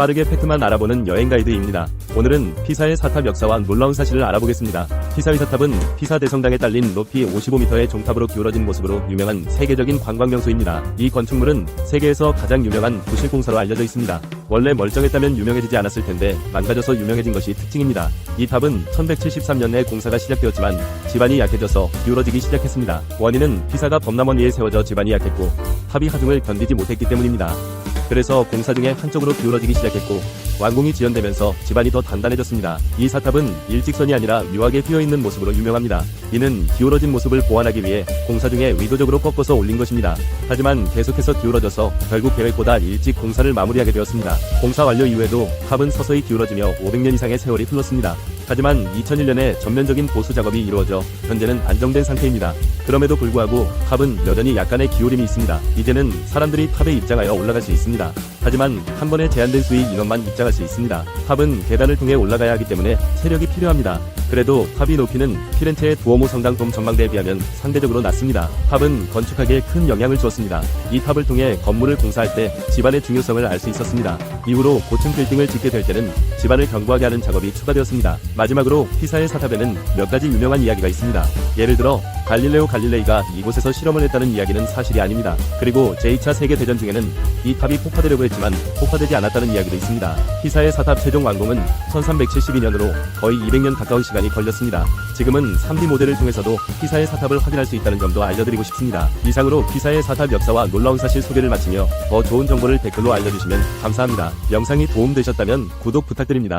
빠르게 팩트만 알아보는 여행 가이드입니다. 오늘은 피사의 사탑 역사와 놀라운 사실을 알아보겠습니다. 피사의 사탑은 피사 대성당에 딸린 높이 55m의 종탑으로 기울어진 모습으로 유명한 세계적인 관광 명소입니다. 이 건축물은 세계에서 가장 유명한 부실공사로 알려져 있습니다. 원래 멀쩡했다면 유명해지지 않았을 텐데 망가져서 유명해진 것이 특징입니다. 이 탑은 1173년에 공사가 시작되었지만 집안이 약해져서 기울어지기 시작했습니다. 원인은 피사가 범람원 위에 세워져 집안이 약했고 탑이 하중을 견디지 못했기 때문입니다. 그래서 공사 중에 한쪽으로 기울어지기 시작했고 완공이 지연되면서 집안이 더 단단해졌습니다. 이 사탑은 일직선이 아니라 묘하게 휘어있는 모습으로 유명합니다. 이는 기울어진 모습을 보완하기 위해 공사 중에 의도적으로 꺾어서 올린 것입니다. 하지만 계속해서 기울어져서 결국 계획보다 일찍 공사를 마무리하게 되었습니다. 공사 완료 이후에도 탑은 서서히 기울어지며 500년 이상의 세월이 흘렀습니다. 하지만 2001년에 전면적인 보수 작업이 이루어져 현재는 안정된 상태입니다. 그럼에도 불구하고 탑은 여전히 약간의 기울임이 있습니다. 이제는 사람들이 탑에 입장하여 올라갈 수 있습니다. 하지만 한 번에 제한된 수의 인원만 입장할 수 있습니다. 탑은 계단을 통해 올라가야 하기 때문에 체력이 필요합니다. 그래도 탑이 높이는 피렌체의 두오모 성당 돔 전망대에 비하면 상대적으로 낮습니다. 탑은 건축하기에 큰 영향을 주었습니다. 이 탑을 통해 건물을 공사할 때 집안의 중요성을 알 수 있었습니다. 이후로 고층 빌딩을 짓게 될 때는 집안을 견고하게 하는 작업이 추가되었습니다. 마지막으로 피사의 사탑에는 몇 가지 유명한 이야기가 있습니다. 예를 들어 갈릴레오 갈릴레이가 이곳에서 실험을 했다는 이야기는 사실이 아닙니다. 그리고 제2차 세계대전 중에는 이 탑이 폭파되려고 했지만 폭파되지 않았다는 이야기도 있습니다. 피사의 사탑 최종 완공은 1372년으로 거의 200년 가까운 시간이 걸렸습니다. 지금은 3D 모델을 통해서도 피사의 사탑을 확인할 수 있다는 점도 알려드리고 싶습니다. 이상으로 피사의 사탑 역사와 놀라운 사실 소개를 마치며 더 좋은 정보를 댓글로 알려주시면 감사합니다. 영상이 도움되셨다면 구독 부탁드립니다.